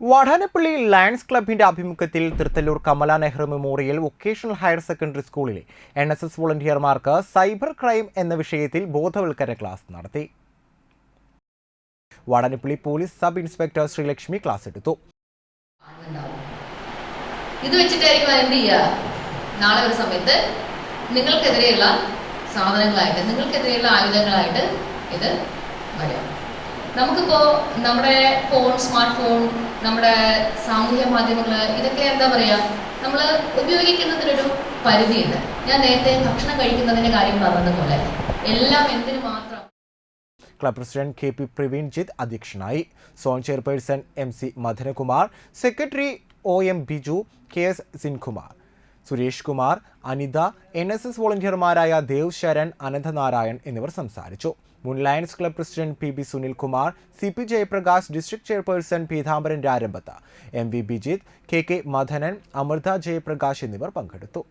Vadanappally lions ക്ലബിന്റെ ആഭിമുഖ്യത്തിൽ Thrithallur Kamala Nehru memorial vocational higher secondary സ്കൂളിലെ എൻ എസ് എസ് വോളണ്ടിയർമാർക്ക് സൈബർ ക്രൈം എന്ന വിഷയത്തിൽ ബോധവൽക്കരണ ക്ലാസ് നടത്തി. Vadanappally police sub inspector Sreelakshmi class എടുത്തു. ഇത് വെച്ചിട്ടായിരിക്കും എന്ത് ചെയ്യുക? നാളെ ഒരു സമയത്ത് നിങ്ങൾക്കെതിരെയുള്ള സാധനങ്ങളായിട്ട് നിങ്ങൾക്കെതിരെയുള്ള ആയുധങ്ങളായിട്ട് ഇത് വരാം നമുക്കിപ്പോൾ നമ്മുടെ ഫോൺ സ്മാർട്ട് ഫോൺ നമ്മുടെ സാമൂഹ്യ മാധ്യമങ്ങൾ ഇതൊക്കെ എന്താ പറയുക നമ്മൾ ഉപയോഗിക്കുന്നതിനൊരു പരിധിയുണ്ട്. ഞാൻ നേരത്തെ ഭക്ഷണം കഴിക്കുന്നതിന്റെ കാര്യം പറഞ്ഞതുപോലെ എല്ലാം എന്തിനു മാത്രം club president K P Praveen Jith അധ്യക്ഷനായി zone chairperson M C Madhurakumar secretary O M Biju K S Sinkumar Suresh Kumar Anitha N S S വോളണ്ടിയർമാരായ Dev Sharan Ananthanarayan എന്നിവർ സംസാരിച്ചു. മുൻ lions club president P B Sunilkumar C P Jayaprakash district chairperson Peethambaran Rarambath M V Bijith K K Madhanan Amritha Jayaprakash എന്നിവർ പങ്കെടുത്തു.